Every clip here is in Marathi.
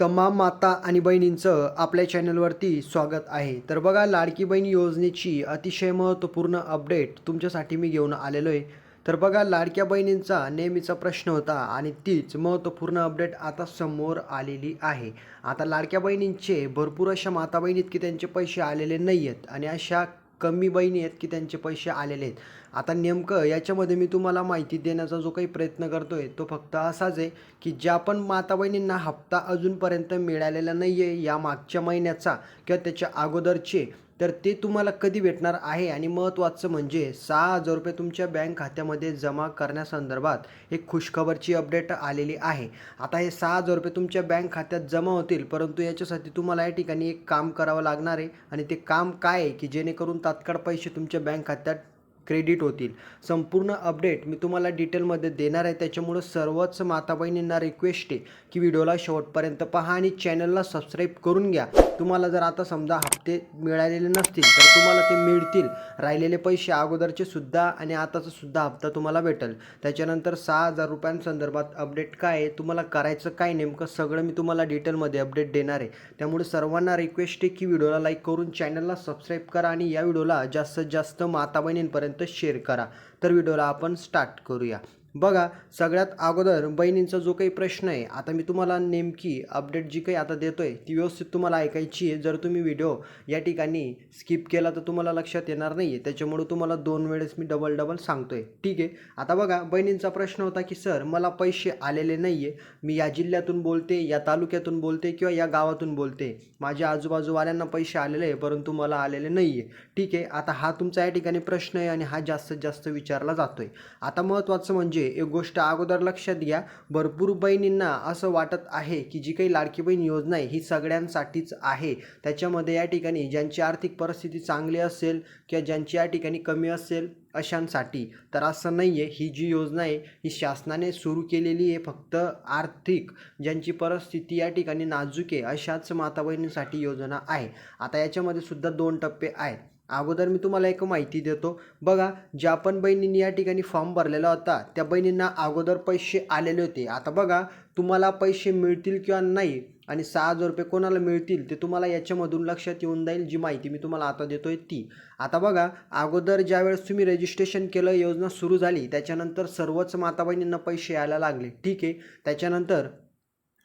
तमाम माता आणि बहिणींचं आपल्या चॅनलवरती स्वागत आहे. तर बघा लाडकी बहीण योजनेची अतिशय महत्त्वपूर्ण अपडेट तुमच्यासाठी मी घेऊन आलेलो आहे. तर बघा लाडक्या बहिणींचा नेहमीचा प्रश्न होता आणि तीच महत्त्वपूर्ण अपडेट आता समोर आलेली आहे. आता लाडक्या बहिणींचे भरपूर अशा माता बहिणीत की त्यांचे पैसे आलेले नाही आहेत आणि अशा कमी बहिणी आहेत की त्यांचे पैसे आलेले आहेत. आता नेमकं याच्यामध्ये मी तुम्हाला माहिती देण्याचा जो काही प्रयत्न करतोय तो फक्त असाच आहे की ज्या पण माता बहिणींना हप्ता अजूनपर्यंत मिळालेला नाही आहे या मागच्या महिन्याचा किंवा त्याच्या अगोदरचे तर ते तुम्हाला कधी भेटणार आहे? आणि महत्त्वाचं म्हणजे सहा हजार रुपये तुमच्या बँक खात्यामध्ये जमा करण्यासंदर्भात एक खुशखबरची अपडेट आलेली आहे. आता हे सहा हजार रुपये तुमच्या बँक खात्यात जमा होतील परंतु याच्यासाठी तुम्हाला या ठिकाणी एक काम करावं लागणार आहे. आणि ते काम काय आहे की जेणेकरून तात्काळ पैसे तुमच्या बँक खात्यात क्रेडिट होतील. संपूर्ण अपडेट मी तुम्हाला डिटेलमध्ये देणार आहे. त्याच्यामुळं सर्वच माता बहिणींना रिक्वेस्ट आहे की व्हिडिओला शेवटपर्यंत पहा आणि चॅनलला सबस्क्राईब करून घ्या. तुम्हाला जर आता समजा हप्ते मिळालेले नसतील तर तुम्हाला ते मिळतील. राहिलेले पैसे अगोदरचे सुद्धा आणि आताचा सुद्धा हप्ता तुम्हाला भेटेल. त्याच्यानंतर सहा हजार रुपयांसंदर्भात अपडेट काय आहे तुम्हाला करायचं काय नेमकं सगळं मी तुम्हाला डिटेलमध्ये अपडेट देणार आहे. त्यामुळे सर्वांना रिक्वेस्ट आहे की व्हिडिओला लाईक करून चॅनलला सबस्क्राईब करा आणि या व्हिडिओला जास्तीत जास्त माता बहिणींपर्यंत शेअर करा. तर व्हिडिओला आपण स्टार्ट करूया. बघा सगळ्यात अगोदर बहिणींचा जो काही प्रश्न आहे आता मी तुम्हाला नेमकी अपडेट जी काही आता देतो आहे ती व्यवस्थित तुम्हाला ऐकायची आहे. जर तुम्ही व्हिडिओ या ठिकाणी स्किप केला तर तुम्हाला लक्षात येणार नाही आहे त्याच्यामुळे तुम्हाला दोन वेळेस मी डबल डबल सांगतो आहे ठीक आहे? आता बघा बहिणींचा प्रश्न होता की सर मला पैसे आलेले नाही आहे मी या जिल्ह्यातून बोलते या तालुक्यातून बोलते किंवा या गावातून बोलते. माझ्या आजूबाजूवाल्यांना पैसे आलेले आहे परंतु मला आलेले नाही आहे ठीक आहे? आता हा तुमचा या ठिकाणी प्रश्न आहे आणि हा जास्तीत जास्त विचारला जातो आहे आता महत्त्वाचं म्हणजे एक गोष्ट अगोदर लक्षात घ्या. भरपूर बहिणींना असं वाटत आहे की जी काही लाडकी बहीण योजना आहे ही सगळ्यांसाठीच आहे. त्याच्यामध्ये या ठिकाणी ज्यांची आर्थिक परिस्थिती चांगली असेल किंवा ज्यांची या ठिकाणी कमी असेल अशांसाठी तर असं नाही आहे ही जी योजना आहे ही शासनाने सुरू केलेली आहे फक्त आर्थिक. ज्यांची परिस्थिती या ठिकाणी नाजूक आहे अशाच माता बहिणींसाठी योजना आहे. आता याच्यामध्ये सुद्धा दोन टप्पे आहेत. अगोदर मी तुम्हाला एक माहिती देतो. बघा ज्या पण बहिणींनी या ठिकाणी फॉर्म भरलेला होता त्या बहिणींना अगोदर पैसे आलेले होते. आता बघा तुम्हाला पैसे मिळतील किंवा नाही आणि सहा हजार रुपये कोणाला मिळतील ते तुम्हाला याच्यामधून लक्षात येऊन जाईल जी माहिती मी तुम्हाला आता देतो आहे ती. आता बघा अगोदर ज्यावेळेस तुम्ही रजिस्ट्रेशन केलं योजना सुरू झाली त्याच्यानंतर सर्वच माता बहिणींना पैसे यायला लागले. ठीक आहे? त्याच्यानंतर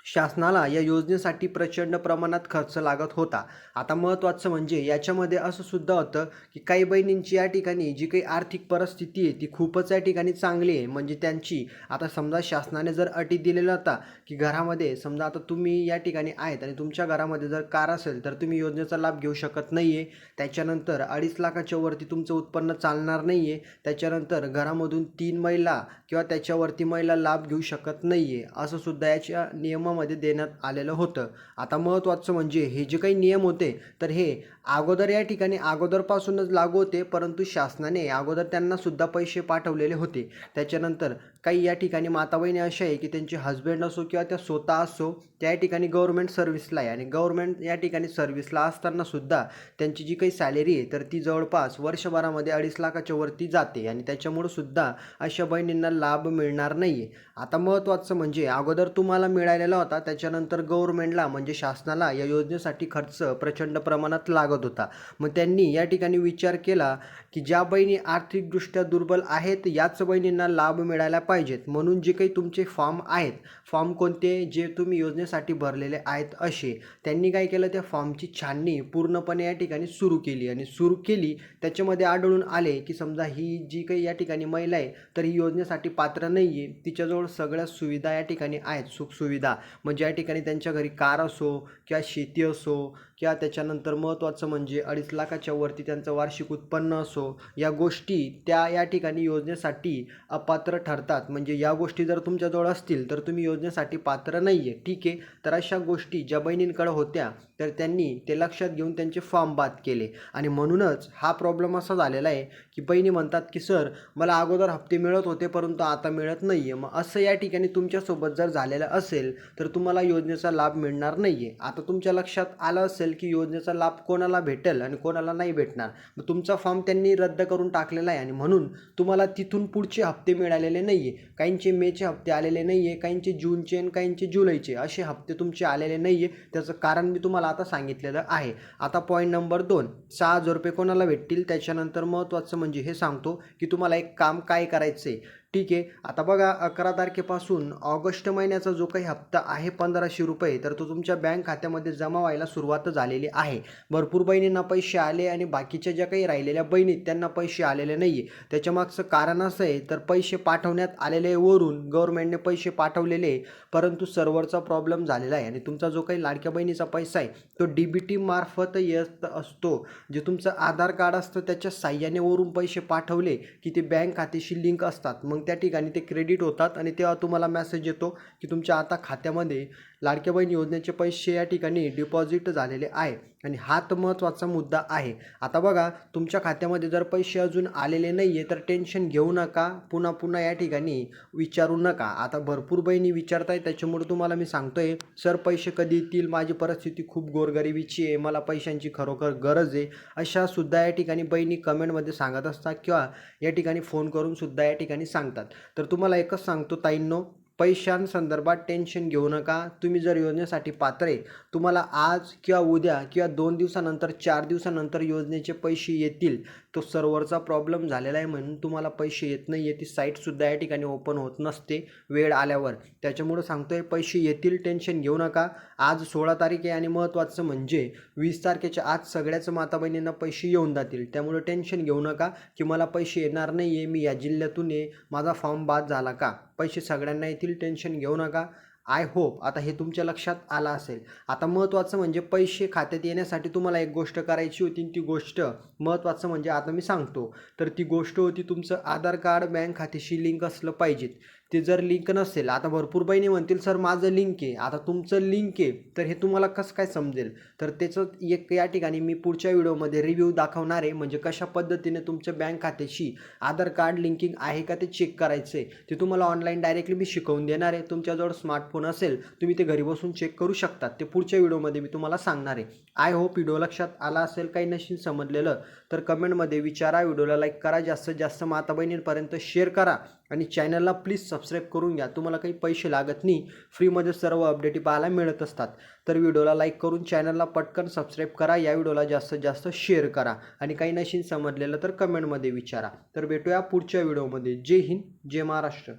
शासनाला या योजनेसाठी प्रचंड प्रमाणात खर्च लागत होता. आता महत्त्वाचं म्हणजे याच्यामध्ये असं सुद्धा होतं की काही बहिणींची या ठिकाणी जी काही आर्थिक परिस्थिती आहे ती खूपच या ठिकाणी चांगली आहे. म्हणजे त्यांची आता समजा शासनाने जर अटी दिलेला होता की घरामध्ये समजा आता तुम्ही या ठिकाणी आहेत आणि तुमच्या घरामध्ये जर कार असेल तर तुम्ही योजनेचा लाभ घेऊ शकत नाही आहे त्याच्यानंतर अडीच लाखाच्या वरती तुमचं उत्पन्न चालणार नाही आहे त्याच्यानंतर घरामधून तीन महिला किंवा त्याच्यावरती महिला लाभ घेऊ शकत नाही आहे असंसुद्धा याच्या नियम नियमामध्ये देण्यात आलेलं होतं. आता महत्त्वाचं म्हणजे हे जे काही नियम होते तर हे अगोदर या ठिकाणी अगोदरपासूनच लागू होते परंतु शासनाने अगोदर त्यांना सुद्धा पैसे पाठवलेले होते. त्याच्यानंतर काही या ठिकाणी माता बहिणी अशा आहे की त्यांचे हस्बंड असो किंवा त्या स्वतः असो त्या ठिकाणी गव्हर्मेंट सर्व्हिसला आहे. आणि गव्हर्मेंट या ठिकाणी सर्व्हिसला असताना सुद्धा त्यांची जी काही सॅलरी आहे तर ती जवळपास वर्षभरामध्ये अडीच लाखाच्या वरती जाते. आणि त्याच्यामुळं सुद्धा अशा बहिणींना लाभ मिळणार नाही आहे आता महत्त्वाचं म्हणजे अगोदर तुम्हाला मिळालेला होता त्याच्यानंतर गव्हर्मेंटला म्हणजे शासनाला या योजनेसाठी खर्च प्रचंड प्रमाणात लागत होता. मग त्यांनी या ठिकाणी विचार केला की ज्या बहिणी आर्थिकदृष्ट्या दुर्बल आहेत याच बहिणींना लाभ मिळायला पाहिजेत. म्हणून जे काही तुमचे फॉर्म आहेत फॉर्म कोणते? जे तुम्ही योजनेसाठी भरलेले आहेत असे. त्यांनी काय केलं? त्या फॉर्मची छाननी पूर्णपणे या ठिकाणी सुरू केली आणि सुरू केली. त्याच्यामध्ये आढळून आले की समजा ही जी काही या ठिकाणी महिला आहे तर ही योजनेसाठी पात्र नाही आहे तिच्याजवळ सगळ्या सुविधा या ठिकाणी आहेत. सुखसुविधा. म्हणजे या ठिकाणी त्यांच्या घरी कार असो किंवा शेती असो किंवा त्याच्यानंतर महत्त्वाचं म्हणजे अडीच लाखाच्या वरती त्यांचं वार्षिक उत्पन्न असो या गोष्टी त्या या ठिकाणी योजनेसाठी अपात्र ठरतात. म्हणजे या गोष्टी जर तुमच्याजवळ असतील तर तुम्ही योजनेसाठी पात्र नाही आहे ठीक आहे? तर अशा गोष्टी ज्या बहिणींकडं होत्या तर त्यांनी ते लक्षात घेऊन त्यांचे फॉर्म बाद केले. आणि म्हणूनच हा प्रॉब्लेम असा झालेला आहे की बहिणी म्हणतात की सर मला अगोदर हप्ते मिळत होते परंतु आता मिळत नाही आहे मग असं या ठिकाणी तुमच्यासोबत जर झालेलं असेल तर तुम्हाला योजनेचा लाभ मिळणार नाही आहे आता तुमच्या लक्षात आलं असेल की योजनेचा लाभ कोणाला भेटेल आणि कोणाला नाही भेटणार. मग तुमचा फॉर्म त्यांनी रद्द करून टाकलेला आहे आणि म्हणून तुम्हाला तिथून पुढचे हप्ते मिळालेले नाही आहे आहे काहींचे मेचे हप्ते आलेले नाही आहे काहींचे जूनचे आणि काहींचे जुलैचे असे हप्ते तुमचे आलेले नाही आहे त्याचं कारण मी तुम्हाला आता सांगितलेलं आहे. आता पॉईंट नंबर दोन सहा हजार रुपये कोणाला भेटतील? त्याच्यानंतर महत्त्वाचं म्हणजे हे सांगतो की तुम्हाला एक काम काय करायचं आहे ठीक आहे. आता बघा अकरा तारखेपासून ऑगस्ट महिन्याचा जो काही हप्ता आहे पंधराशे रुपये तर तो तुमच्या बँक खात्यामध्ये जमा व्हायला सुरुवात झालेली आहे. भरपूर बहिणींना पैसे आले आणि बाकीच्या ज्या काही राहिलेल्या बहिणी त्यांना पैसे आलेले नाही आहे त्याच्यामागचं कारण असं आहे तर पैसे पाठवण्यात आलेले वरून गव्हर्नमेंटने पैसे पाठवलेले आहे, परंतु सर्व्हरचा प्रॉब्लेम झालेला आहे. आणि तुमचा जो काही लाडक्या बहिणीचा पैसा आहे तो डी बी टी मार्फत येत असतो. जे तुमचं आधार कार्ड असतं त्याच्या साह्याने वरून पैसे पाठवले की ते बँक खात्याशी लिंक असतात. मग त्या ठिकाणी ते क्रेडिट होतात आणि तेव्हा तुम्हाला मेसेज येतो की तुमच्या आता खात्यामध्ये लाडक्या बहीण योजनेचे पैसे या ठिकाणी डिपॉझिट झालेले आहे. आणि हाच महत्त्वाचा मुद्दा आहे. आता बघा तुमच्या खात्यामध्ये जर पैसे अजून आलेले नाही आहे तर टेन्शन घेऊ नका. पुन्हा पुन्हा या ठिकाणी विचारू नका. आता भरपूर बहिणी विचारताय त्याच्यामुळे तुम्हाला मी सांगतोय सर पैसे कधी येतील? माझी परिस्थिती खूप गोरगरिबीची आहे. मला पैशांची खरोखर गरज आहे. अशा सुद्धा या ठिकाणी बहिणी कमेंटमध्ये सांगत असतात किंवा या ठिकाणी फोन करून सुद्धा या ठिकाणी सांगतात. तर तुम्हाला एकच सांगतो ताईंनो पैशांसंदर्भात टेन्शन घेऊ नका. तुम्ही जर योजनेसाठी पात्र आहे तुम्हाला आज किंवा उद्या किंवा दोन दिवसानंतर चार दिवसानंतर योजनेचे पैसे येतील. तो सर्व्हरचा प्रॉब्लेम झालेला आहे म्हणून तुम्हाला पैसे येत नाही आहे. ती साईटसुद्धा या ठिकाणी ओपन होत नसते वेळ आल्यावर. त्याच्यामुळं सांगतो आहे पैसे येतील टेन्शन घेऊ नका. आज सोळा तारीख आहे आणि महत्त्वाचं म्हणजे वीस तारखेच्या आज सगळ्याच माता बहिणींना पैसे येऊन जातील. त्यामुळे टेन्शन घेऊ नका की मला पैसे येणार नाही आहे मी या जिल्ह्यातून आहे माझा फॉर्म बाद झाला का? पैसे सगळ्यांना येतील टेन्शन घेऊ नका. आय होप आता हे तुमच्या लक्षात आलं असेल. आता महत्त्वाचं म्हणजे पैसे खात्यात येण्यासाठी तुम्हाला एक गोष्ट करायची होती ती गोष्ट महत्त्वाचं म्हणजे आता मी सांगतो. तर ती गोष्ट होती तुमचं आधार कार्ड बँक खात्याशी लिंक असलं पाहिजेत. ते जर लिंक नसेल आता भरपूर बहिणी म्हणतील सर माझं लिंक आहे आता तुमचं लिंक आहे तर हे तुम्हाला कसं काय समजेल? तर त्याचं एक या ठिकाणी मी पुढच्या व्हिडिओमध्ये रिव्ह्यू दाखवणार आहे म्हणजे कशा पद्धतीने तुमच्या बँक खात्याशी आधार कार्ड लिंकिंग आहे का ते चेक करायचं आहे ते तुम्हाला ऑनलाईन डायरेक्टली मी शिकवून देणार आहे. तुमच्याजवळ स्मार्टफोन असेल तुम्ही ते घरी बसून चेक करू शकतात. ते पुढच्या व्हिडिओमध्ये मी तुम्हाला सांगणार आहे. आय होप व्हिडिओ लक्षात आला असेल काही नशीन समजलेलं तर कमेंटमध्ये विचारा व्हिडिओला लाईक करा जास्तीत जास्त माता बहिणींपर्यंत शेअर करा. आणि चॅनलला प्लीज सबस्क्राईब करून घ्या. तुम्हाला काही पैसे लागत नाही. फ्रीमध्ये सर्व अपडेटी पाहायला मिळत असतात. तर व्हिडिओला लाईक करून चॅनलला पटकन सबस्क्राईब करा. या व्हिडिओला जास्तीत जास्त शेअर करा. आणि काही नशीन समजलेलं तर कमेंटमध्ये विचारा. तर भेटूया पुढच्या व्हिडिओमध्ये जय हिंद जय महाराष्ट्र.